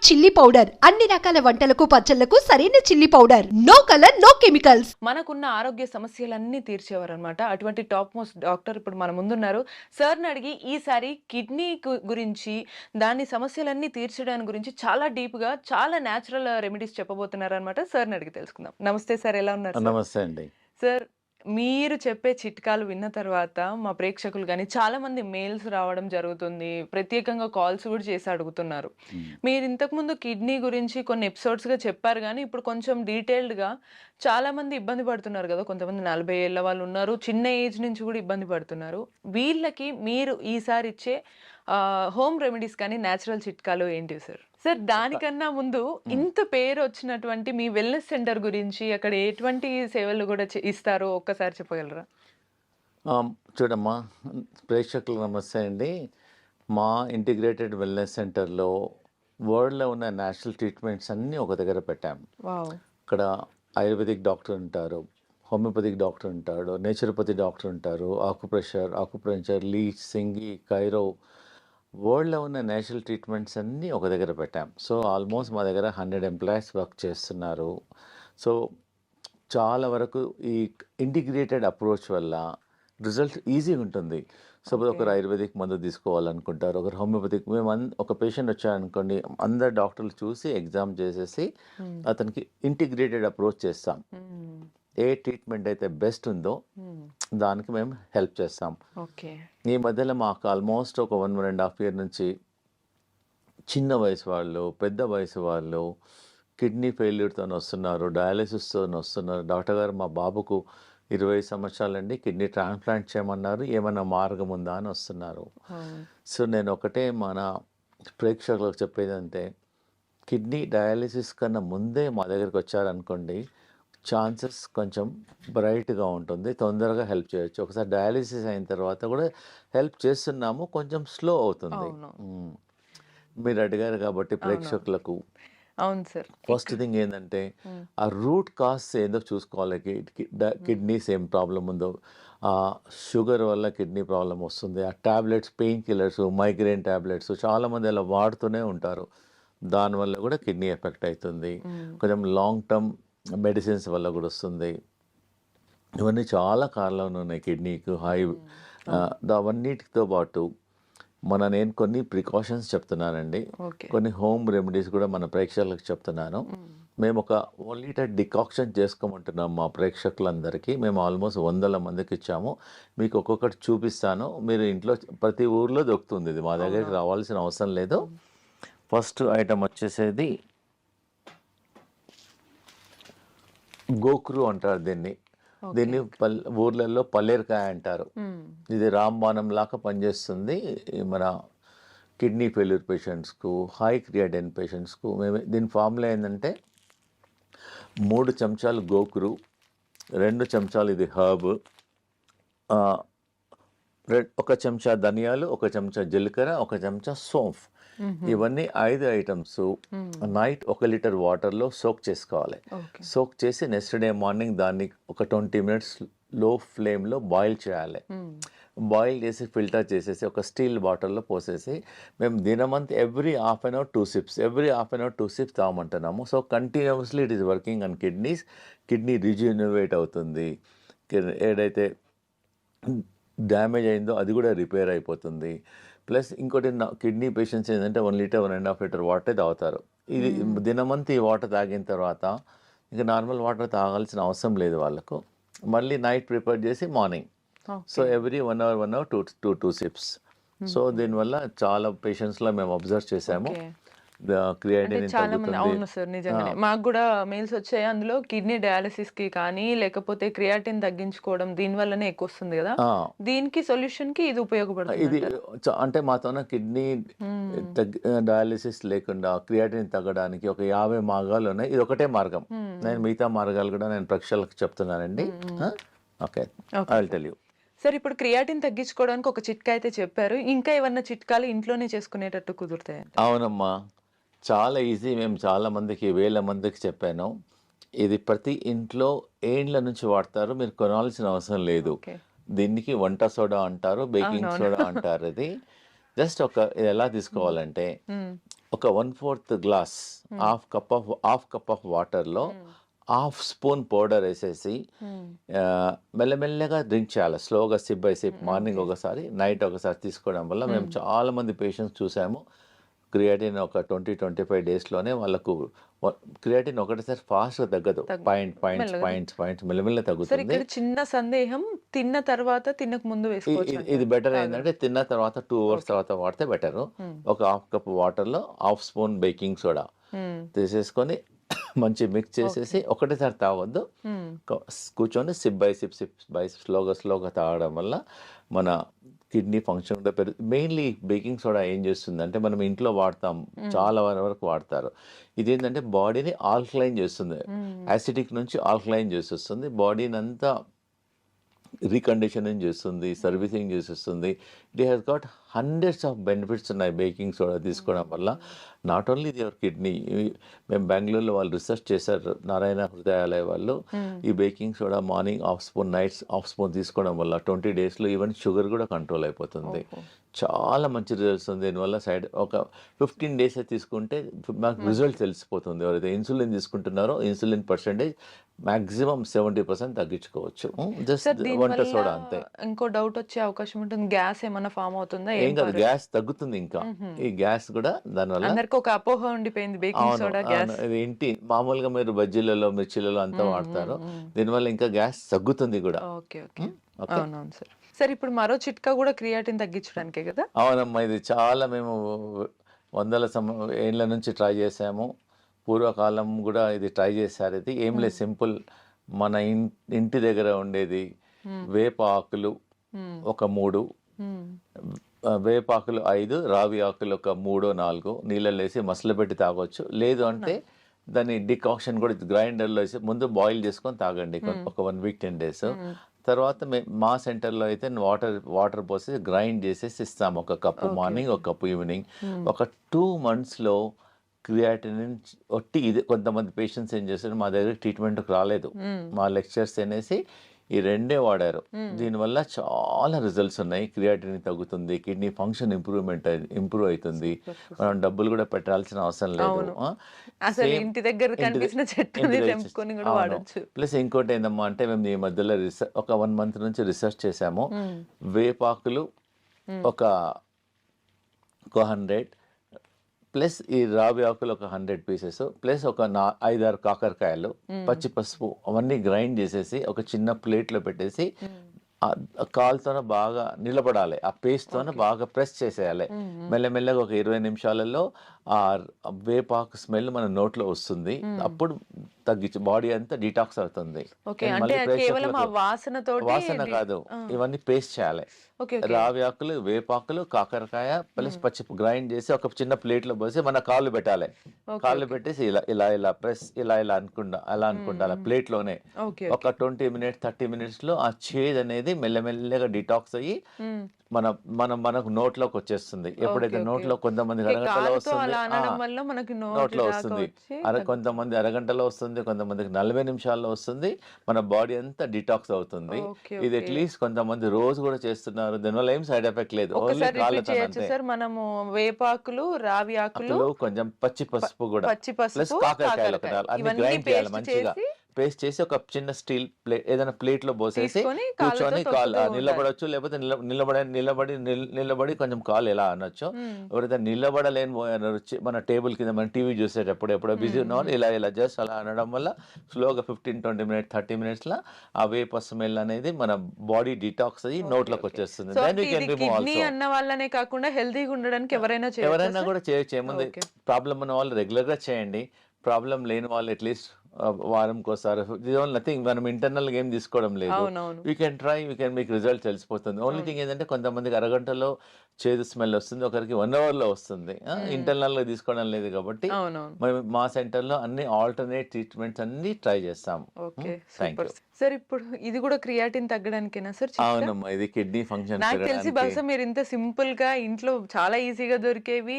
Chilli powder. అన్ని రకాల వంటలకు పచ్చళ్ళకు సరైన chilli powder. No colour no chemicals మనకున్న ఆరోగ్య సమస్యలన్నీ తీర్చేవారు అనమాట అటువంటి టాప్ మోస్ట్ డాక్టర్ ఇప్పుడు మన ముందున్నారు. సార్ని అడిగి ఈసారి కిడ్నీ గు- గురించి దాని సమస్యలన్నీ తీర్చడానికి గురించి చాలా డీప్గా చాలా న్యాచురల్ రెమెడీస్ చెప్పబోతున్నారు అనమాట సార్ని అడిగి తెలుసుకుందాం. నమస్తే సార్ ఎలా ఉన్నారు సార్? నమస్తే అండి. సార్ మీరు చెప్పే చిట్కాలు విన్న తర్వాత మా ప్రేక్షకులు కానీ చాలా మంది మెయిల్స్ రావడం జరుగుతుంది. ప్రత్యేకంగా కాల్స్ కూడా చేసి అడుగుతున్నారు. మీరు ఇంతకుముందు కిడ్నీ గురించి కొన్ని ఎపిసోడ్స్గా చెప్పారు కానీ ఇప్పుడు కొంచెం డీటెయిల్డ్గా చాలా మంది ఇబ్బంది పడుతున్నారు కదా. కొంతమంది నలభై ఏళ్ళ వాళ్ళు ఉన్నారు చిన్న ఏజ్ నుంచి కూడా ఇబ్బంది పడుతున్నారు. వీళ్ళకి మీరు ఈసారి ఇచ్చే హోమ్ రెమెడీస్ కానీ న్యాచురల్ చిట్కాలు ఏంటి సార్? సార్ దానికన్నా ముందు ఇంత పేరు వచ్చినటువంటి మీ వెల్నెస్ సెంటర్ గురించి అక్కడ ఎటువంటి సేవలు కూడా ఇస్తారో ఒక్కసారి చెప్పగలరా? చూడమ్మా ప్రేక్షకులకు నమస్తే అండి. మా ఇంటిగ్రేటెడ్ వెల్నెస్ సెంటర్లో వరల్డ్లో ఉన్న నేషనల్ ట్రీట్మెంట్స్ అన్నీ ఒక దగ్గర పెట్టాం. వావ్. ఇక్కడ ఆయుర్వేదిక్ డాక్టర్ ఉంటారు హోమియోపతిక్ డాక్టర్ ఉంటాడు నేచురోపతి డాక్టర్ ఉంటారు ఆకుప్రెషర్ ఆకుప్రెషర్ లీచ్ సింగి కైరో వరల్డ్లో ఉన్న నేచురల్ ట్రీట్మెంట్స్ అన్నీ ఒక దగ్గర పెట్టాం. సో ఆల్మోస్ట్ మా దగ్గర హండ్రెడ్ ఎంప్లాయీస్ వర్క్ చేస్తున్నారు. సో చాలా వరకు ఈ ఇంటిగ్రేటెడ్ అప్రోచ్ వల్ల రిజల్ట్ ఈజీగా ఉంటుంది. సపోజ్ ఒకరు ఆయుర్వేదిక్ మందు తీసుకోవాలనుకుంటారు ఒకరు హోమియోపతిక్ మేము అన్- ఒక పేషెంట్ వచ్చారనుకోండి అందరు డాక్టర్లు చూసి ఎగ్జామ్ చేసేసి అతనికి ఇంటిగ్రేటెడ్ అప్రోచ్ చేస్తాం. ఏ ట్రీట్మెంట్ అయితే బెస్ట్ ఉందో దానికి మేము హెల్ప్ చేస్తాం. ఓకే. ఈ మధ్యలో మాకు ఆల్మోస్ట్ ఒక one one and half year నుంచి చిన్న వయసు వాళ్ళు పెద్ద వయసు వాళ్ళు కిడ్నీ ఫెయిల్యూర్తో వస్తున్నారు డయాలసిస్తో వస్తున్నారు. డాక్టర్ గారు మా బాబుకు ఇరవై సంవత్సరాలండి. కిడ్నీ ట్రాన్స్ప్లాంట్ చేయమన్నారు. ఏమైనా మార్గం ఉందా అని వస్తున్నారు. సో నేను ఒకటే మన ప్రేక్షకులకు చెప్పేది అంటే కిడ్నీ డయాలిసిస్ కన్నా ముందే మా దగ్గరికి వచ్చారనుకోండి ఛాన్సెస్ కొంచెం బ్రైట్గా ఉంటుంది. తొందరగా హెల్ప్ చేయొచ్చు. ఒకసారి డయాలిసిస్ అయిన తర్వాత కూడా హెల్ప్ చేస్తున్నాము. కొంచెం స్లో అవుతుంది. మీరు అడిగారు కాబట్టి ప్రేక్షకులకు. అవును సార్. ఫస్ట్ థింగ్ ఏంటంటే ఆ రూట్ కాస్ ఏందో చూసుకోవాలి? కిడ్నీస్ ఏం ప్రాబ్లం ఉందో ఆ షుగర్ వల్ల కిడ్నీ ప్రాబ్లం వస్తుంది ఆ tablets painkillers migraine tablets చాలామంది అలా వాడుతూనే ఉంటారు. దానివల్ల కూడా కిడ్నీ ఎఫెక్ట్ అవుతుంది. కొంచెం లాంగ్ టర్మ్ మెడిసిన్స్ వల్ల కూడా వస్తుంది. ఇవన్నీ చాలా కారణాలు ఉన్నాయి కిడ్నీకి హై అవన్నిటితో పాటు మన నేను కొన్ని ప్రికాషన్స్ చెప్తున్నానండి. కొన్ని హోమ్ రెమెడీస్ కూడా మన ప్రేక్షకులకు చెప్తున్నాను. మేము ఒక వన్ లీటర్ డికాక్షన్ చేసుకోమంటున్నాం మా ప్రేక్షకులందరికీ. మేము ఆల్మోస్ట్ వందల మందికి ఇచ్చాము. మీకు ఒక్కొక్కటి చూపిస్తాను. మీరు ఇంట్లో ప్రతి ఊర్లో దొరుకుతుంది ఇది. మా దగ్గరికి రావాల్సిన అవసరం లేదు. ఫస్ట్ ఐటమ్ వచ్చేసేది గోకురు అంటారు దీన్ని. దీన్ని పల్ ఊర్లలో పల్లేరుకాయ అంటారు. ఇది రాంబాణం లాగా పనిచేస్తుంది మన కిడ్నీ ఫెయిల్యూర్ పేషెంట్స్కు హై క్రియాటిన్ పేషెంట్స్కు. మేము దీని ఫార్ములా ఏంటంటే మూడు చెంచాలు గోకురు రెండు చెంచాలు ఇది హర్బ్ ఒక చెంచా ధనియాలు ఒక చెంచా జీలకర్ర ఒక చెంచా సోంఫ్. ఇవన్నీ ఐదు ఐటమ్స్ నైట్ ఒక లీటర్ వాటర్లో సోక్ చేసుకోవాలి. సోక్ చేసి నెక్స్ట్ డే మార్నింగ్ దాన్ని ఒక ట్వంటీ మినిట్స్లో ఫ్లేమ్లో బాయిల్ చేయాలి. బాయిల్ చేసి ఫిల్టర్ చేసేసి ఒక స్టీల్ బాటిల్లో పోసేసి మేము దినమంత్ every half an hour two sips every half an hour two sips తాగమంటున్నాము. So continuously it is working on kidneys. Kidney rejuvenate అవుతుంది. ఏదైతే డ్యామేజ్ అయిందో అది కూడా రిపేర్ అయిపోతుంది. ప్లస్ ఇంకోటి కిడ్నీ పేషెంట్స్ ఏంటంటే one litre one and half litre water తాగుతారు. ఇది దినమంతా ఈ వాటర్ తాగిన తర్వాత ఇంకా నార్మల్ వాటర్ తాగాల్సిన అవసరం లేదు వాళ్ళకు. మళ్ళీ నైట్ ప్రిపేర్ చేసి morning. So every one hour one hour two two two sips. So దీనివల్ల చాలా పేషెంట్స్లో మేము అబ్జర్వ్ చేసాము. చాలా మంది అవును సార్ నిజంగానే. మాకు కూడా మెయిల్స్ వచ్చాయి. అందులో కిడ్నీ డయాలసిస్కి కానీ లేకపోతే క్రియాటిన్ తగ్గించుకోవడం దీని వల్లనే ఎక్కువ వస్తుంది కదా దీనికి సొల్యూషన్కి ఇది ఉపయోగపడుతుంది ఇది అంటే మాతోన కిడ్నీ డయాలిసిస్ లేకుండా క్రియాటిన్ తగ్గడానికి ఒక యాభై మార్గాలు ఉన్నాయి. ఇది ఒకటే మార్గం. నేను మిగతా మార్గాలు కూడా నేను ప్రేక్షకులకు చెప్తున్నానండి. Okay. I tell you sir ఇప్పుడు క్రియాటిన్ తగ్గించుకోవడానికి ఒక చిట్కా అయితే చెప్పారు. ఇంకా ఏమన్నా చిట్కాలు ఇంట్లోనే చేసుకునేటట్టు కుదురుతాయి అవునమ్మా. చాలా ఈజీ. మేము చాలా మందికి వేల మందికి చెప్పాను. ఇది ప్రతి ఇంట్లో ఏండ్ల నుంచి వాడతారు? మీరు కొనాల్సిన అవసరం లేదు. దీనికి వంట సోడా అంటారు బేకింగ్. సోడా అంటారు ఇది. జస్ట్ ఒక ఇది ఎలా తీసుకోవాలంటే. ఒక one fourth glass half cup of half cup of వాటర్లో హాఫ్ స్పూన్ పౌడర్ వేసేసి మెల్లమెల్లగా డ్రింక్ చేయాలి. స్లోగా సిప్ బై సిప్ మార్నింగ్ ఒకసారి నైట్ ఒకసారి తీసుకోవడం వల్ల మేము. చాలా మంది పేషెంట్స్ చూసాము. క్రియాటిన్ ఒక ట్వంటీ ట్వంటీ ఫైవ్ డేస్లోనే వాళ్ళకు క్రియాటిన్ ఒకటేసారి ఫాస్ట్గా తగ్గదు. పాయింట్ పాయింట్స్ పాయింట్స్ పాయింట్స్ మెల్లమెల్ల తగ్గుతుంది. చిన్న సందేహం తిన్న తర్వాత తినక ముందు ఇది- బెటర్ ఏంటంటే తిన్న తర్వాత టూ అవర్స్ తర్వాత వాడితే బెటర్. ఒక హాఫ్ కప్ వాటర్లో హాఫ్ స్పూన్ బేకింగ్ సోడా తీసేసుకొని మంచి మిక్స్ చేసేసి ఒకటేసారి తాగొద్దు. కూర్చొని sip by sip sip by స్లోగా స్లోగా తాగడం వల్ల మన కిడ్నీ ఫంక్షన్ కూడా పెరుగు మెయిన్లీ బేకింగ్ సోడా ఏం చేస్తుంది అంటే మనం ఇంట్లో వాడతాం. చాలా వరకు వాడతారు. ఇది ఏంటంటే బాడీని ఆల్కలైన్ చేస్తుంది. యాసిడిక్ నుంచి ఆల్కలైన్ చేసేస్తుంది. బాడీని అంతా రీకండిషనింగ్ చేస్తుంది సర్వీసింగ్ చేసేస్తుంది. It has got hundreds of benefits ఉన్నాయి బేకింగ్ సోడా తీసుకోవడం వల్ల నాట్ ఓన్లీ యువర్ కిడ్నీ మేము బెంగళూరులో వాళ్ళు రీసెర్చ్ చేశారు నారాయణ హృదయాలయ వాళ్ళు ఈ baking soda morning half spoon nights half spoon తీసుకోవడం వల్ల ట్వంటీ డేస్లో ఈవెన్ షుగర్ కూడా కంట్రోల్ అయిపోతుంది. చాలా మంచి రిజల్ట్స్ ఉంది. దీనివల్ల సైడ్ ఒక ఫిఫ్టీన్ డేస్ తీసుకుంటే మాకు రిజల్ట్ తెలిసిపోతుంది. ఎవరైతే ఇన్సులిన్ తీసుకుంటున్నారో insulin percentage maximum seventy percent తగ్గించుకోవచ్చు. జస్ట్ వంట సోడా అంతే. ఇంకో డౌట్ వచ్చే అవకాశం ఉంటుంది. గ్యాస్ ఏమైనా ఫామ్ అవుతుందా ఏం కాదు? గ్యాస్ తగ్గుతుంది ఇంకా. ఈ గ్యాస్ కూడా దానివల్ల అందరికి ఒక అపోహ ఉండిపోయింది బేకింగ్ సోడా గ్యాస్. ఇంటి మామూలుగా మీరు బజ్జీలలో మిర్చిలలో అంతా వాడతారు. దీనివల్ల ఇంకా గ్యాస్ తగ్గుతుంది కూడా. Okay okay. అవునవును సార్. సార్ ఇప్పుడు మరో చిట్కా కూడా క్రియాటిన్ తగ్గించడానికే కదా? అవునమ్మా ఇది చాలా మేము వందల సమ ఏళ్ళ నుంచి ట్రై చేసాము. పూర్వకాలం కూడా ఇది ట్రై చేశారు ఇది. ఏం లేదు సింపుల్ మన ఇంటి దగ్గర ఉండేది వేప ఆకులు ఒక మూడు వేపాకులు ఐదు రావి ఆకులు ఒక మూడో నాలుగు. నీళ్ళలో వేసి మసలు పెట్టి తాగొచ్చు. లేదు అంటే దాన్ని డికాక్షన్ కూడా గ్రైండర్లో వేసి ముందు బాయిల్ చేసుకొని తాగండి. ఒక వన్ వీక్ టెన్ డేస్. తర్వాత మే మా సెంటర్లో అయితే వాటర్ వాటర్ పోసి గ్రైండ్ చేసేసి ఇస్తాము. ఒక కప్పు మార్నింగ్ ఒక కప్పు ఈవినింగ్. ఒక టూ మంత్స్లో క్రియాటినిన్ ఒట్టి ఇది కొంతమంది పేషెంట్స్ ఏం చేస్తారు మా దగ్గర ట్రీట్మెంట్కి రాలేదు. మా లెక్చర్స్ అనేసి ఈ రెండే వాడారు. దీనివల్ల చాలా రిజల్ట్స్ ఉన్నాయి. క్రియాటిన్ తగ్గుతుంది కిడ్నీ ఫంక్షన్ ఇంప్రూవ్మెంట్ ఇంప్రూవ్ అవుతుంది. మనం డబ్బులు కూడా పెట్టాల్సిన అవసరం లేదు? అసలు ఇంటి దగ్గర కనిపించిన ప్లస్ ఇంకోటి ఏందమ్మా అంటే మేము ఈ మధ్యలో రీసెర్చ్ ఒక వన్ మంత్ నుంచి రీసెర్చ్ చేసాము వేపాకులు ఒక ఒక హండ్రెడ్ ప్లస్ ఈ రావి ఆకులు ఒక హండ్రెడ్ పీసెస్ ప్లస్ ఒక నా ఐదారు కాకరకాయలు పచ్చి పసుపు అవన్నీ గ్రైండ్ చేసేసి ఒక చిన్న ప్లేట్లో పెట్టేసి కాలుతోనే బాగా నిలబడాలి ఆ పేస్ట్తోనే బాగా ప్రెస్ చేసేయాలి. మెల్లమెల్లగా ఒక ఇరవై నిమిషాలలో ఆ వేపాకు స్మెల్ మన నోట్లో వస్తుంది. అప్పుడు తగ్గించి బాడీ అంతా డిటాక్స్ అవుతుంది. వాసన కాదు. ఇవన్నీ పేస్ట్ చేయాలి. Okay okay. రావి ఆకులు వేపాకులు కాకరకాయ ప్లస్ పచ్చి గ్రైండ్ చేసి ఒక చిన్న ప్లేట్లో పోసి మన కాళ్ళు పెట్టాలి. కాళ్ళు పెట్టేసి ఇలా ఇలా ఇలా ప్రెస్ ఇలా ఇలా అనుకుంటా అలా అనుకుంటా ప్లేట్లోనే ఒక ట్వంటీ మినిట్స్ థర్టీ మినిట్స్లో ఆ చేదు అనేది మెల్లమెల్లగా డిటాక్స్ అయ్యి. మన మన మనకు నోట్లోకి వచ్చేస్తుంది. ఎప్పుడైతే. నోట్లో కొంతమంది వస్తుంది వల్ల మనకి నోట్లో వస్తుంది. అర కొంతమంది అరగంటలో వస్తుంది కొంతమందికి నలభై నిమిషాల్లో వస్తుంది. మన బాడీ అంతా డిటాక్స్ అవుతుంది. ఇది. అట్లీస్ట్ కొంతమంది రోజు కూడా చేస్తున్నారు. దీనివల్ల ఏం సైడ్ ఎఫెక్ట్ లేదు. సార్. మనము వేపాకులు రావి ఆకులు కొంచెం పచ్చి పసుపు కూడా. పచ్చి పసుపు, కాకరకాయలు. అన్ని గ్రైండ్ చేయాలి మంచిగా. పేస్ట్ చేసి ఒక చిన్న స్టీల్ ప్లేట్ ఏదైనా ప్లేట్లో పోసేసి కూర్చొని కాలు తొక్కుతూ నిలబడొచ్చు లేకపోతే నిల- నిలబడి నిలబడి నిల్- నిలబడి కొంచెం కాలు ఎలా అనొచ్చు. ఎవరైతే నిలబడలేని మన టేబుల్ కింద మన టీవీ చూసేటప్పుడు ఎప్పుడో బిజీ ఉన్న వాళ్ళు ఇలా ఇలా జస్ట్ అలా అనడం వల్ల స్లోగా ఫిఫ్టీన్ ట్వంటీ మినిట్ థర్టీ మినిట్స్లో ఆ వేప స్మెల్ అనేది మన బాడీ డిటాక్స్ అయ్యి నోట్లోకి వచ్చేస్తుంది. అన్న వాళ్ళనే కాకుండా హెల్తీగా ఉండడానికి ఎవరైనా ఎవరైనా? కూడా చేయొచ్చు. ఏముంది. ప్రాబ్లం ఉన్న వాళ్ళు రెగ్యులర్గా చేయండి. ప్రాబ్లం లేని వాళ్ళు అట్లీస్ట్ వారంకి ఒకసారి నథింగ్ మనం ఇంటర్నల్ ఏం తీసుకోవడం లేదు. We can try we can మీకు రిజల్ట్ తెలిసిపోతుంది. ఓన్లీ థింగ్ ఏంటంటే కొంతమందికి అరగంటలో చేదు స్మెల్ వస్తుంది ఒకరికి వన్ అవర్లో వస్తుంది ఇంటర్నల్గా తీసుకోవడం లేదు కాబట్టి మనం మా సెంటర్లో అన్ని ఆల్టర్నేట్ ట్రీట్మెంట్స్ అన్ని ట్రై చేస్తాం okay thank super. You sir ఇప్పుడు ఇది కూడా క్రియాటిన్ తగ్గడానికేనా సార్? అవునమ్మా ఇది కిడ్నీ ఫంక్షన్ నాకు తెలిసి బహుశా మీరు ఇంత సింపుల్గా ఇంట్లో చాలా ఈజీగా దొరికేవి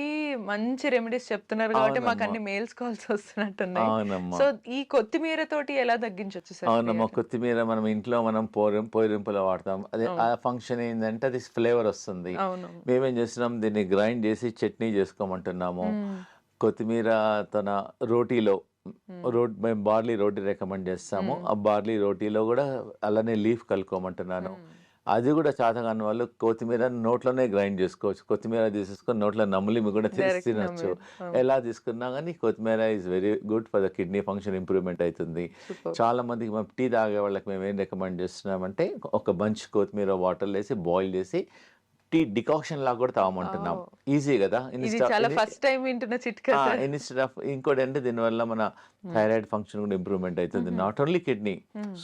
మంచి రెమెడీస్ చెప్తున్నారు కాబట్టి మాకు. అన్ని మెయిల్స్ కాల్స్ వస్తున్నట్టున్నాయి. అవునమ్మా. సో ఈ కొత్తిమీర తోటి ఎలా తగ్గించవచ్చు సార్ అవునమ్మా కొత్తిమీర మనం ఇంట్లో మనం పోరం పోరింపులో వాడతాం. అదే ఆ ఫంక్షన్ ఏంటంటే అది ఫ్లేవర్ వస్తుంది. అవును మేమేం చేస్తున్నాం? దీన్ని గ్రైండ్ చేసి చట్నీ చేసుకోమంటున్నాము. కొత్తిమీర తన రోటీలో రోడ్ మేము బార్లీ రోటీ రికమెండ్ చేస్తాము. ఆ బార్లీ రోటీలో కూడా అలానే లీఫ్ కలుపుకోమంటున్నాను. అది కూడా చేతగాని వాళ్ళు కొత్తిమీర నోట్లోనే గ్రైండ్ చేసుకోవచ్చు. కొత్తిమీర తీసేసుకొని నోట్లో నమిలి మీకు కూడా తీసి తినొచ్చు. ఎలా తీసుకున్నా కానీ కొత్తిమీర is very good for the kidney function improvement అవుతుంది. చాలా మందికి మేము టీ తాగే వాళ్ళకి మేము ఏం రికమెండ్ చేస్తున్నామంటే ఒక బంచ్ కొత్తిమీర వాటర్ వేసి బాయిల్ చేసి టీ డికాక్షన్ లాగా కూడా తాగమంటున్నాం. ఈజీ కదా? చాలా ఫస్ట్ టైం వింటున్న చిట్కా ఇన్స్టెడ్ ఆఫ్ ఇంకోటి అంటే దీనివల్ల మన థైరాయిడ్ ఫంక్షన్ కూడా ఇంప్రూవ్మెంట్ అవుతుంది. Not only kidney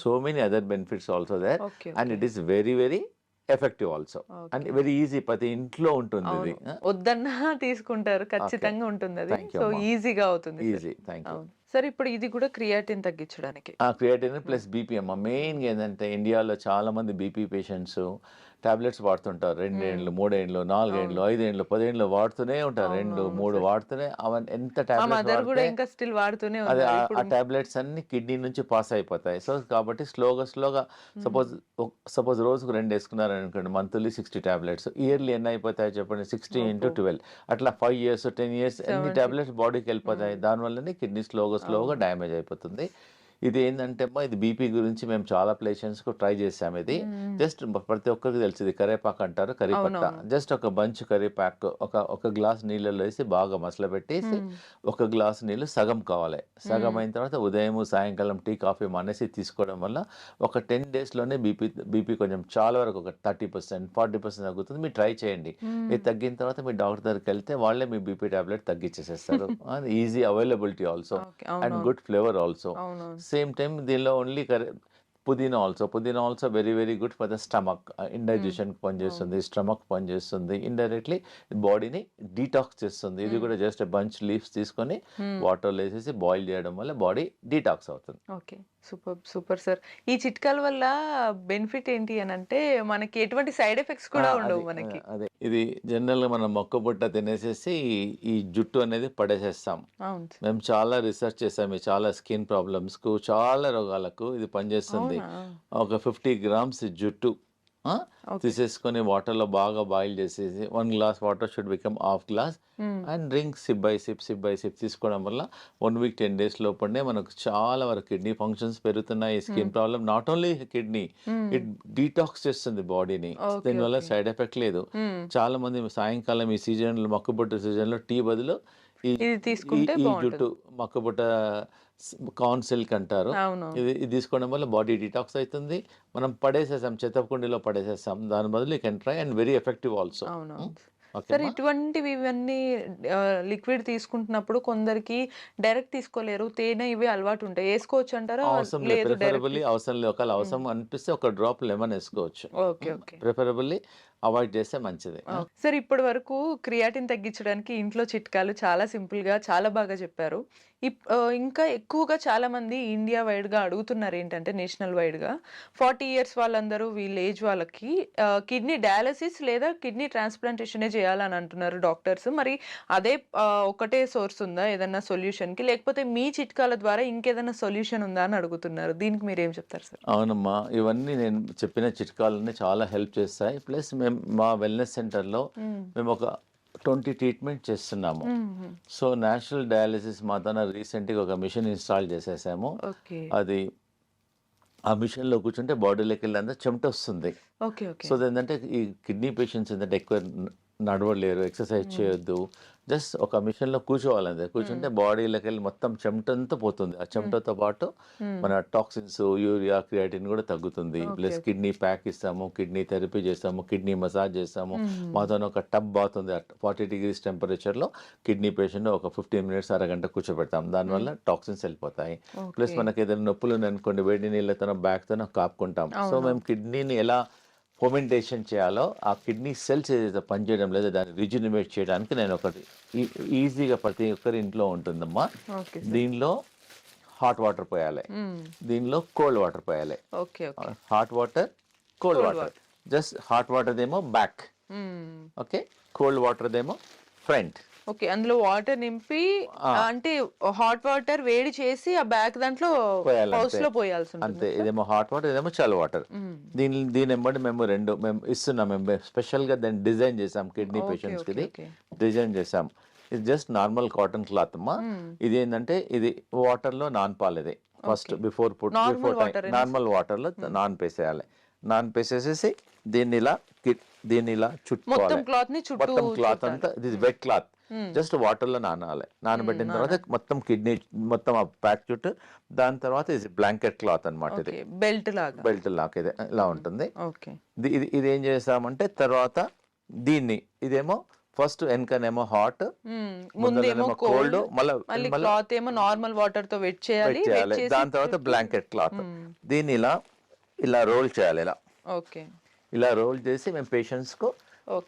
so many other benefits also there and it is very very effective also and very easy ప్రతి ఇంట్లో ఉంటుంది ఇది. వద్దన్నా తీసుకుంటారు. ఖచ్చితంగా ఉంటుంది అది. సో. ఈజీగా అవుతుంది. ఈజీ థ్యాంక్ యూ సార్ ఇప్పుడు ఇది కూడా క్రియాటిన్ తగ్గించడానికి. క్రియేటిన్ ప్లస్ బీపీ అమ్మ. మెయిన్గా ఏంటంటే ఇండియాలో చాలా మంది బీపీ పేషెంట్స్ టాబ్లెట్స్ వాడుతుంటారు. రెండేండ్లు మూడేండ్లు నాలుగేండ్లు ఐదేండ్లు పదేండ్లు వాడుతూనే ఉంటారు. రెండు మూడు వాడుతూనే అవన్నీ ఎంత అదే ఉన్నారు. ఆ- టాబ్లెట్స్ అన్ని కిడ్నీ నుంచి పాస్ అయిపోతాయి. సో కాబట్టి స్లోగా స్లోగా సపోజ్ సపోజ్ రోజుకు రెండు వేసుకున్నారు అనుకోండి మంత్లీ సిక్స్టీ టాబ్లెట్స్. ఇయర్లీ ఎన్ని అయిపోతాయి చెప్పండి సిక్స్టీ ఇంటూ ట్వెల్వ్. అట్లా ఫైవ్ ఇయర్స్ టెన్ ఇయర్స్ ఎన్ని టాబ్లెట్స్ బాడీకి వెళ్ళిపోతాయి. దానివల్లనే కిడ్నీ స్లోగా స్లోగా డ్యామేజ్ అయిపోతుంది. ఇది ఏంటంటే అమ్మా ఇది బీపీ గురించి మేము చాలా ప్లేషెంట్స్కు ట్రై చేసాం ఇది. జస్ట్ ప్రతి ఒక్కరికి తెలిసింది కరేపాకు అంటారు కరిపత్త జస్ట్ ఒక బంచ్ కరిపాకు ఒక ఒక గ్లాస్ నీళ్ళలో వేసి బాగా మసల పెట్టేసి ఒక గ్లాస్ నీళ్ళు సగం కావాలి. సగం అయిన తర్వాత ఉదయం సాయంకాలం టీ కాఫీ మానేసి తీసుకోవడం వల్ల ఒక టెన్ డేస్లోనే బీపీ బీపీ కొంచెం చాలా వరకు ఒక థర్టీ పర్సెంట్ ఫార్టీ పర్సెంట్ తగ్గుతుంది. మీరు ట్రై చేయండి. ఇది తగ్గిన తర్వాత మీ డాక్టర్ దగ్గరికి వెళ్తే వాళ్ళే మీ BP tablet తగ్గించేసేస్తారు easy availability also and good flavour also same time దీనిలో ఓన్లీ కరే పుదీనా ఆల్సో. పుదీనా also very very good for the stomach indigestion పనిచేస్తుంది స్టమక్ పనిచేస్తుంది. ఇండైరెక్ట్లీ బాడీని డీటాక్స్ చేస్తుంది. ఇది కూడా జస్ట్ బంచ్ లీవ్స్ తీసుకొని వాటర్లో వేసేసి బాయిల్ చేయడం వల్ల బాడీ డీటాక్స్ అవుతుంది. ఓకే సూపర్ సూపర్ సార్ ఈ చిట్కాల వల్ల బెనిఫిట్ ఏంటి అని అంటే మనకి ఎటువంటి సైడ్ ఎఫెక్ట్స్ కూడా ఉండవు మనకి అదే ఇది జనరల్గా మనం మొక్క బుట్ట తినేసేసి ఈ- జుట్టు అనేది పడేసేస్తాం. మేము చాలా రీసెర్చ్ చేసాం ఈ చాలా స్కిన్ ప్రాబ్లమ్స్కు చాలా రోగాలకు ఇది పనిచేస్తుంది? ఒక ఫిఫ్టీ గ్రామ్స్ జుట్టు. తీసేసుకొని వాటర్లో బాగా బాయిల్ చేసేసి one glass water should become half glass Hmm. And drink sip by sip sip by sip తీసుకోవడం వల్ల వన్ వీక్ టెన్ డేస్ లోపలనే మనకు చాలా వరకు కిడ్నీ ఫంక్షన్స్ పెరుగుతున్నాయి. Skin problem not only kidney it detox చేస్తుంది బాడీని. దీనివల్ల. సైడ్ ఎఫెక్ట్ లేదు. Hmm. చాలా మంది సాయంకాలం ఈ సీజన్లో మక్కుబుట్ట సీజన్లో టీ బదులు ఇది తీసుకుంటే ఈ-. జుట్టు మక్కుబుట్ట కార్న్ సిల్క్ అంటారు. ఇది ఇది తీసుకోవడం వల్ల బాడీ డిటాక్స్ అవుతుంది మనం పడేసేసాం చెత్తకుండీలో పడేసేసాం దాని బదులు you can try and very effective also. Sir ఇటువంటివి ఇవన్నీ లిక్విడ్ తీసుకుంటున్నప్పుడు కొందరికి డైరెక్ట్ తీసుకోలేరు. తేనె ఇవి అలవాటు ఉంటాయి. వేసుకోవచ్చు అంటారా? అవసరం లేదు. ప్రిఫరబుల్లీ అవసరం లేదు. ఒకవేళ అవసరం అనిపిస్తే ఒక డ్రాప్ లెమన్ వేసుకోవచ్చు. Okay okay. ప్రిఫరబుల్లీ అవాయిడ్ చేస్తే మంచిది. సార్ ఇప్పటి వరకు క్రియాటిన్ తగ్గించడానికి ఇంట్లో చిట్కాలు చాలా సింపుల్గా చాలా బాగా చెప్పారు. ఇంకా ఎక్కువగా చాలా మంది ఇండియా వైడ్గా అడుగుతున్నారు ఏంటంటే నేషనల్ వైడ్గా ఫార్టీ ఇయర్స్ వాళ్ళందరూ వీళ్ళ ఏజ్ వాళ్ళకి కిడ్నీ డయాలసిస్ లేదా కిడ్నీ ట్రాన్స్ప్లాంటేషన్ చేయాలని అంటున్నారు డాక్టర్స్. మరి అదే ఒకటే సోర్స్ ఉందా? ఏదన్నా సొల్యూషన్కి లేకపోతే మీ చిట్కాల ద్వారా ఇంకేదైనా సొల్యూషన్ ఉందా అని అడుగుతున్నారు. దీనికి మీరు ఏం చెప్తారు సార్? అవునమ్మా. ఇవన్నీ నేను చెప్పిన చిట్కాలన్నీ చాలా హెల్ప్ చేస్తాయి. ప్లస్ మేము మా వెల్నెస్ సెంటర్లో మేము. ఒక ట్వంటీ ట్రీట్మెంట్ చేస్తున్నాము. సో నేషనల్ డయాలసిస్ మా తన రీసెంట్గా ఒక మిషన్ ఇన్స్టాల్ చేసేసాము. అది ఆ మిషన్లో కూర్చుంటే బాడీలోకి వెళ్ళి అంతా చెమట వస్తుంది. సో ఏంటంటే ఈ కిడ్నీ పేషెంట్స్ ఏంటంటే ఎక్కువ నడవలేరు ఎక్సర్సైజ్ చేయొద్దు. జస్ట్ ఒక మిషన్లో కూర్చోవాలంతే. కూర్చుంటే బాడీలోకి వెళ్ళి మొత్తం చెమట అంతా పోతుంది. ఆ చెమటతో పాటు మన టాక్సిన్స్ యూరియా క్రియాటిన్ కూడా తగ్గుతుంది. ప్లస్ కిడ్నీ ప్యాక్ ఇస్తాము కిడ్నీ థెరపీ చేస్తాము కిడ్నీ మసాజ్ చేస్తాము. మాతో ఒక టబ్ బాత్ ఉంది ఫార్టీ డిగ్రీస్ టెంపరేచర్లో కిడ్నీ పేషెంట్ ఒక ఫిఫ్టీన్ మినిట్స్ అరగంట కూర్చోబెడతాం. దానివల్ల టాక్సిన్స్ వెళ్ళిపోతాయి. ప్లస్ మనకి ఏదైనా నొప్పులు అనుకోండి వేడి నీళ్ళతో బ్యాక్తో కాపుకుంటాం. సో మేము కిడ్నీని ఎలా ఫోమెంటేషన్ చేయాలో ఆ కిడ్నీ సెల్స్ ఏదైతే పనిచేయడం లేదో దాన్ని రిజ్యూనిమేట్ చేయడానికి నేను ఒకటి ఈజీగా ప్రతి ఒక్కరి ఇంట్లో ఉంటుందమ్మా. దీనిలో హాట్ వాటర్ పోయాలి. దీనిలో కోల్డ్ వాటర్ పోయాలి. Hot water cold water just hot water ఏమో బ్యాక్ ఓకే? కోల్డ్ వాటర్ ఏమో ఫ్రంట్ ఓకే అందులో వాటర్ నింపి. అంటే హాట్ వాటర్ వేడి చేసి ఆ బ్యాగ్ దాంట్లో అంతే. లో పోయాల్సి అంతే ఇదేమో హాట్ వాటర్ ఇదేమో చల్ వాటర్. దీని దీని ఎంబడి మేము రెండు మేము ఇస్తున్నాం మేము స్పెషల్గా దాన్ని డిజైన్ చేసాం కిడ్నీ పేషెంట్స్కి. డిజైన్ చేసాం. ఇది జస్ట్ నార్మల్ కాటన్ క్లాత్ అమ్మా. ఇది ఏంటంటే ఇది వాటర్లో నాన్ పాలు ఇది first before put before. Normal వాటర్లో నాన్ పేసేయాలి. నాన్ పేసేసేసి దీన్ని ఇలా దీన్ని ఇలా మొత్తం చుట్టుకోవాలి. క్లాత్ని చుట్టూ మొత్తం క్లాత్. అంతా ఇది వెట్ క్లాత్ జస్ట్ వాటర్లో నానాలి. నానబెట్టిన తర్వాత మొత్తం కిడ్నీ మొత్తం ఆ ప్యాక్ చుట్టూ దాని తర్వాత ఇది బ్లాంకెట్ క్లాత్ అన్నమాట ఇది. బెల్ట్ లాగా. బెల్ట్ లాక్ ఇది. ఇలా ఉంటుంది. ఓకే ఇది ఇది ఏం చేసామంటే తర్వాత దీన్ని ఇదేమో ఫస్ట్ వెనకనేమో హాట్ ముందేమో కోల్డ్ మళ్ళీ క్లాత్ ఏమో నార్మల్ వాటర్తో వెట్ చేయాలి దాని తర్వాత బ్లాంకెట్ క్లాత్ దీన్ని ఇలా ఇలా రోల్ చేయాలి ఇలా. ఓకే ఇలా రోల్ చేసి మేము పేషెంట్స్కు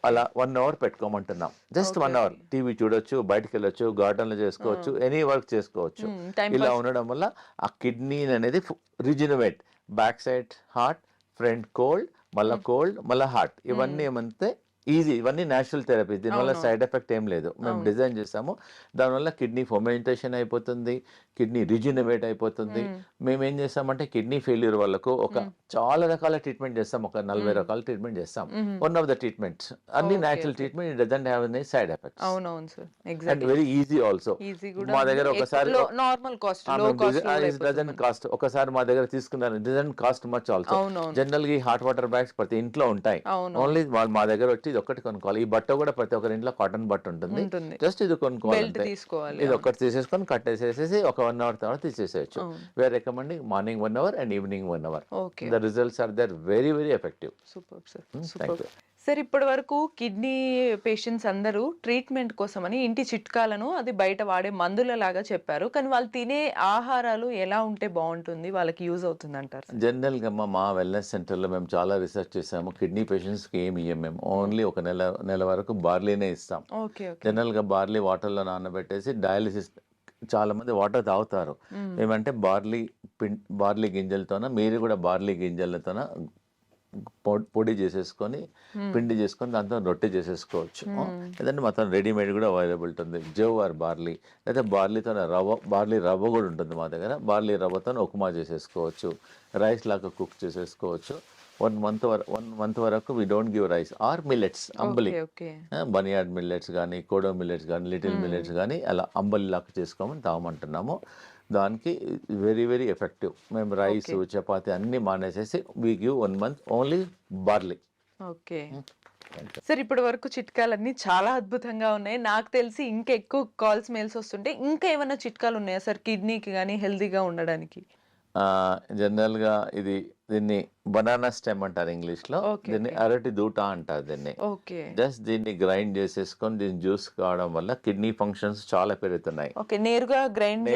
అలా వన్ అవర్ పెట్టుకోమంటున్నాం. జస్ట్ వన్ అవర్ టీవీ చూడొచ్చు బయటకు వెళ్ళొచ్చు గార్డెన్లో చేసుకోవచ్చు ఎనీ వర్క్ చేసుకోవచ్చు. Hmm, ఇలా ఉండడం వల్ల ఆ కిడ్నీ అనేది rejuvenate back side hot front cold మళ్ళా కోల్డ్ మళ్ళా హార్ట్ ఇవన్నీ ఏమంటే ఈజీ. ఇవన్నీ నేచురల్ థెరపీ దీనివల్ల సైడ్ ఎఫెక్ట్ ఏం లేదు. మేము డిజైన్ చేసాము. దానివల్ల కిడ్నీ ఫొమెంటేషన్ అయిపోతుంది. కిడ్నీ రిజినవేట్ అయిపోతుంది. మేము. ఏం చేస్తామంటే కిడ్నీ ఫెయిల్యూర్ వాళ్ళకు ఒక చాలా రకాల ట్రీట్మెంట్ చేస్తాం. ఒక నలభై రకాల ట్రీట్మెంట్ చేస్తాం. One of the treatments. అన్ని natural treatment. It doesn't have any side effects. అవునవును sir. And exact very easy also మా దగ్గర ఒకసారి నార్మల్ కాస్ట్లో కాస్ట్ డజన్ కాస్ట్ ఒకసారి మా దగ్గర తీసుకున్నారు. Doesn't cost much also. జనరల్గా హాట్ వాటర్ బ్యాగ్స్ ప్రతి ఇంట్లో ఉంటాయి. ఓన్లీ మా దగ్గర వచ్చి ఇది ఒక్కటి కొనుక్కోవాలి. ఈ బట్ట కూడా ప్రతి ఒక్కరి ఇంట్లో కాటన్ బట్ట ఉంటుంది. జస్ట్ ఇది కొనుక్కోవాలి ఇది ఒక్కటి తీసేసుకొని కట్టేసేసి ఒక వన్ అవర్ తర్వాత తీసేసేయచ్చు. We're recommending morning one hour and evening one hour okay the results are there very very effective super sir super you. Sir ఇప్పటి వరకు కిడ్నీ పేషెంట్స్ అందరూ ట్రీట్మెంట్ కోసమని ఇంటి చిట్కాలను అది బయట వాడే మందుల లాగా చెప్పారు. కానీ వాళ్ళు తినే ఆహారాలు ఎలా ఉంటే బాగుంటుంది? వాళ్ళకి యూజ్ అవుతుంది అంటారు సార్. జనరల్గా మా వెల్నెస్ సెంటర్లో మేము చాలా రీసెర్చ్ చేసాము కిడ్నీ పేషెంట్స్కి ఏమి ఇయ్యం మేము. ఓన్లీ ఒక నెల నెల వరకు బార్లీనే ఇస్తాం. Okay okay. జనరల్గా బార్లీ వాటర్లో నానబెట్టేసి డయాలిసిస్ చాలా మంది వాటర్ తాగుతారు. ఏమంటే బార్లీ పిం బార్లీ గింజలతోన మీరు కూడా బార్లీ గింజలతోన పొడి చేసేసుకొని పిండి చేసుకొని దాంతో రొట్టె చేసేసుకోవచ్చు. లేదంటే మొత్తం రెడీమేడ్ కూడా అవైలబుల్ ఉంటుంది జవ్ ఆర్ బార్లీ. లేదా బార్లీతో రవ్వ బార్లీ రవ్వ కూడా ఉంటుంది మా దగ్గర. బార్లీ రవ్వతో ఉప్మా చేసేసుకోవచ్చు. రైస్ లాగా కుక్ చేసేసుకోవచ్చు. వన్ మంత్ వరకు వన్ మంత్ వరకు we don't give rice or millets ambali. Okay barnyard millets కానీ కోడో మిల్లెట్స్ కానీ లిటిల్ మిల్లెట్స్ కానీ అలా అంబలి లాగా చేసుకోమని తాగమంటున్నాము. దానికి వెరీ వెరీ ఎఫెక్టివ్ మేము రైస్ చపాతి అన్ని మానేసేసి we give one month only barley okay sir ఇప్పటి వరకు చిట్కాలన్నీ చాలా అద్భుతంగా ఉన్నాయి. నాకు తెలిసి ఇంకా ఎక్కువ కాల్స్ మెయిల్స్ వస్తుంటే ఇంకా ఏమైనా చిట్కాలు ఉన్నాయా సార్ కిడ్నీకి కానీ హెల్తీగా ఉండడానికి. జనరల్గా ఇది దీన్ని బనానా స్టెమ్ అంటారు ఇంగ్లీష్లో. Okay, దీన్ని అరటి దూట అంటారు దీన్ని. ఓకే. జస్ట్ దీన్ని గ్రైండ్ చేసేసుకొని దీన్ని జ్యూస్ కావడం వల్ల కిడ్నీ ఫంక్షన్స్ చాలా పెరుగుతున్నాయి. ఓకే నేరుగా గ్రైండ్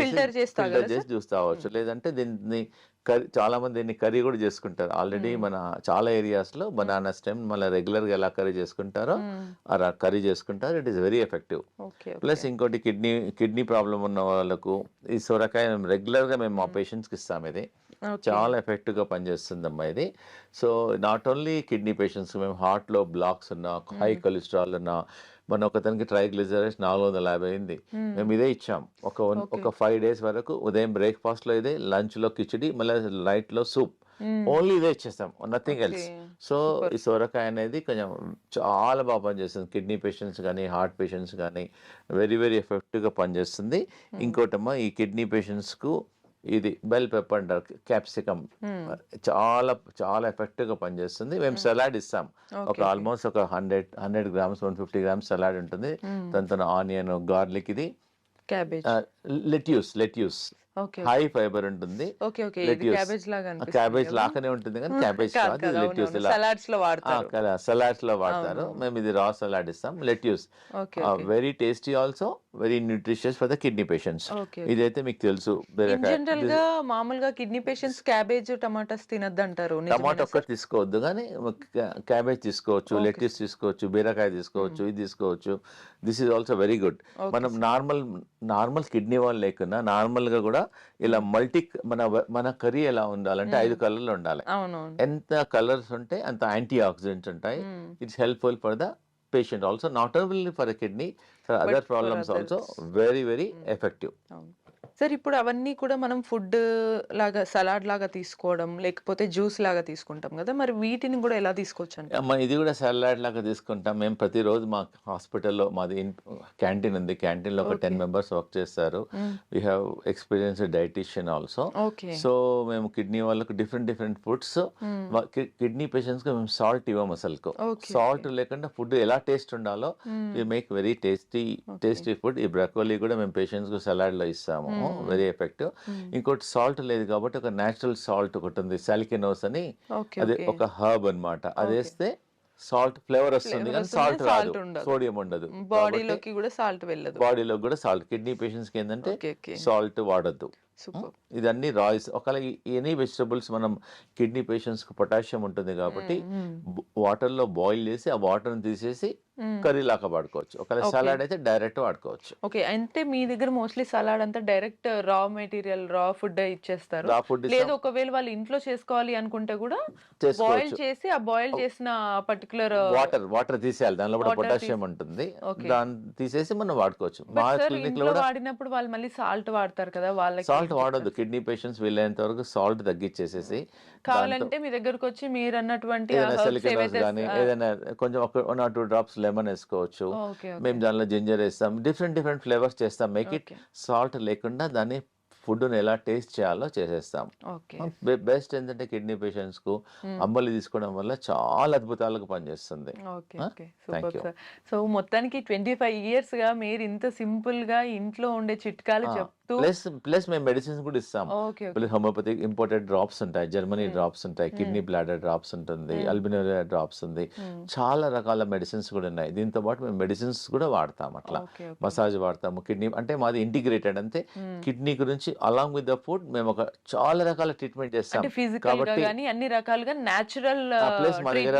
ఫిల్టర్ చేసి జ్యూస్ తాగవచ్చు లేదంటే దీన్ని కర్రీ చాలా మంది దీన్ని కర్రీ కూడా చేసుకుంటారు. ఆల్రెడీ మన చాలా ఏరియాస్లో బనానా స్టెమ్ మళ్ళీ రెగ్యులర్గా ఎలా కర్రీ చేసుకుంటారో అలా కర్రీ చేసుకుంటారు. It is very effective. Plus ఇంకోటి కిడ్నీ కిడ్నీ ప్రాబ్లం ఉన్న వాళ్ళకు ఈ సొరకాయ రెగ్యులర్గా మేము మా పేషెంట్స్కి ఇస్తాం ఇది. చాలా ఎఫెక్టివ్గా పనిచేస్తుందమ్మా ఇది. So not only kidney patients మేము హార్ట్లో బ్లాక్స్ ఉన్నా హై కొలెస్ట్రాల్ ఉన్నా మన ఒకతనికి ట్రైగ్లిజరైడ్స్ నాలుగు వందల యాభై అయింది. మేము ఇదే ఇచ్చాం. ఒక ఒక ఫైవ్ డేస్ వరకు ఉదయం బ్రేక్ఫాస్ట్లో ఇదే లంచ్లో కిచిడి మళ్ళీ నైట్లో సూప్ ఓన్లీ ఇదే ఇచ్చేస్తాం నథింగ్ ఎల్స్. సో ఈ సొరకాయ అనేది కొంచెం చాలా బాగా పనిచేస్తుంది కిడ్నీ పేషెంట్స్ కానీ హార్ట్ పేషెంట్స్ కానీ వెరీ వెరీ ఎఫెక్టివ్గా పనిచేస్తుంది. ఇంకోటమ్మా ఈ కిడ్నీ పేషెంట్స్కు ఇది బెల్ పెప్పర్ అంటారు క్యాప్సికమ్. చాలా చాలా ఎఫెక్టివ్గా పనిచేస్తుంది. మేము సలాడ్ ఇస్తాం. ఒక ఆల్మోస్ట్ ఒక hundred hundred grams one fifty grams salad ఉంటుంది. దాంతో ఆనియన్ గార్లిక్ ఇది. Cabbage. Lettuce lettuce. High fibre ఉంటుంది. క్యాబేజ్ లాగానే ఉంటుంది కానీ క్యాబేజ్ కాదు లెట్యూస్ సలాడ్స్లో వాడతారు. మేము ఇది రా సలాడ్ ఇస్తాం. Lettuce. Very tasty also very nutritious for the kidney patients ఇదైతే మీకు తెలుసు. జనరల్గా మామూలుగా కిడ్నీ పేషెంట్స్ క్యాబేజ్ టమాటాస్ తినద్దు అంటారు టమాటో ఒక్కటి తీసుకోవద్దు కానీ క్యాబేజ్ తీసుకోవచ్చు లెట్యూస్ తీసుకోవచ్చు బీరకాయ తీసుకోవచ్చు ఇది తీసుకోవచ్చు. This is also very good మనం నార్మల్ నార్మల్ కిడ్నీ వాళ్ళు లేకున్నా నార్మల్గా కూడా ఇలా మల్టీ మన మన కర్రీ ఎలా ఉండాలంటే ఐదు కలర్లు ఉండాలి. ఎంత కలర్స్ ఉంటే అంత యాంటీ ఆక్సిడెంట్స్ ఉంటాయి it's helpful for the patient also. Not only for kidney for other problems also. Very very effective. Sir ఇప్పుడు అవన్నీ కూడా మనం ఫుడ్ లాగా సలాడ్ లాగా తీసుకోవడం లేకపోతే జ్యూస్ లాగా తీసుకుంటాం కదా మరి వీటిని కూడా ఎలా తీసుకోవచ్చు అంటే అమ్మ ఇది కూడా సలాడ్ లాగా తీసుకుంటాం. మేము ప్రతిరోజు మా హాస్పిటల్లో మాది క్యాంటీన్ ఉంది. క్యాంటీన్లో ఒక టెన్. మెంబర్స్ వర్క్ చేస్తారు. We have experience dietician also okay. So మేము కిడ్నీ వాళ్ళకు డిఫరెంట్ డిఫరెంట్ ఫుడ్స్ కిడ్నీ పేషెంట్స్కి మేము సాల్ట్ ఇవ్వము అసలుకు. Okay, సాల్ట్ లేకుండా ఫుడ్ ఎలా టేస్ట్ ఉండాలో we make very tasty tasty food ఈ బ్రకోలీ కూడా మేము పేషెంట్స్కి సలాడ్లో ఇస్తాము. వెరీ ఎఫెక్టివ్ ఇంకోటి సాల్ట్ లేదు కాబట్టి ఒక నేచురల్ సాల్ట్ ఒకటి ఉంది సాలికెనోస్ అని. అది ఒక హర్బ్ అన్నమాట. అది వేస్తే సాల్ట్ ఫ్లేవర్ వస్తుంది కానీ సాల్ట్ రాదు. సోడియం ఉండదు. బాడీలోకి కూడా సాల్ట్ వెళ్ళదు. బాడీలో కూడా సాల్ట్ కిడ్నీ పేషెంట్స్కి ఏంటంటే సాల్ట్ వాడద్దు. ఇదన్నీ రాయిస్. ఒకవేళ ఎనీ వెజిటబుల్స్ మనం కిడ్నీ పేషెంట్స్కి పొటాషియం ఉంటుంది కాబట్టి వాటర్లో బాయిల్ చేసి ఆ వాటర్ తీసేసి కర్రీ లాగా వాడుకోవచ్చు. ఒకవేళ. సలాడ్ అయితే డైరెక్ట్ వాడుకోవచ్చు. ఓకే. అంటే మీ దగ్గర మోస్ట్లీ సలాడ్ అంతా direct raw material raw food ఇచ్చేస్తారు. రా ఫుడ్ లేదు ఒకవేళ వాళ్ళు ఇంట్లో చేసుకోవాలి అనుకుంటే కూడా బాయిల్ చేసి ఆ బాయిల్ చేసిన పర్టికులర్ వాటర్ వాటర్ తీసేయాలి. దానిలో కూడా పొటాషియం ఉంటుంది. దాన్ని తీసేసి మనం వాడుకోవచ్చు. మా క్లినిక్లో వాడినప్పుడు వాళ్ళు మళ్ళీ సాల్ట్ వాడతారు కదా వాళ్ళకి. సాల్ట్ వాడొద్దు. కిడ్నీ పేషెంట్స్ వీలైనంత వరకు సాల్ట్ తగ్గించేసేసి కావాలంటే మీ దగ్గరకు వచ్చి మీరు అన్నటువంటి కానీ ఏదైనా కొంచెం ఒక one or two drops lemon వేసుకోవచ్చు. మేము దానిలో జింజర్ వేస్తాం. డిఫరెంట్ డిఫరెంట్ ఫ్లేవర్స్ చేస్తాం. Make it. సాల్ట్ లేకుండా దాన్ని ఫుడ్ని ఎలా టేస్ట్ చేయాలో చేసేస్తాం. ఓకే. బెస్ట్ ఏంటంటే కిడ్నీ పేషెంట్స్కు అంబలి తీసుకోవడం వల్ల చాలా అద్భుతాలకు పనిచేస్తుంది. సో మొత్తానికి ట్వంటీ ఫైవ్ ఇయర్స్గా మీరు ఇంత సింపుల్గా ఇంట్లో ఉండే చిట్కాలు చెప్తూ ప్లస్ ప్లస్ మేము మెడిసిన్స్ కూడా ఇస్తాం. ప్లస్ హోమియోపతిక్ ఇంపోర్టెడ్ డ్రాప్స్ ఉంటాయి. జర్మనీ డ్రాప్స్ ఉంటాయి. కిడ్నీ బ్లాడర్ డ్రాప్స్ ఉంటుంది. అల్బినోరియా డ్రాప్స్ ఉంది. చాలా రకాల మెడిసిన్స్ కూడా ఉన్నాయి. దీంతో పాటు మేము మెడిసిన్స్ కూడా వాడతాం అట్లా. మసాజ్ వాడతాము. కిడ్నీ అంటే మాది ఇంటిగ్రేటెడ్ అంతే. కిడ్నీ గురించి అలాంగ్ విత్ ద ఫుడ్ మేము ఒక చాలా రకాల ట్రీట్మెంట్ చేస్తాం. అంటే కాబట్టి అన్ని రకాలుగా నేచురల్ ప్లస్ మా దగ్గర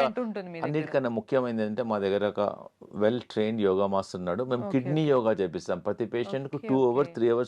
అన్నిటికన్నా ముఖ్యమైనది ఏంటంటే మా దగ్గర ఒక వెల్ ట్రైన్డ్ యోగా మాస్టర్ ఉన్నాడు. మేము కిడ్నీ యోగా చేపిస్తాం. ప్రతి పేషెంట్కు టూ. Hours three hours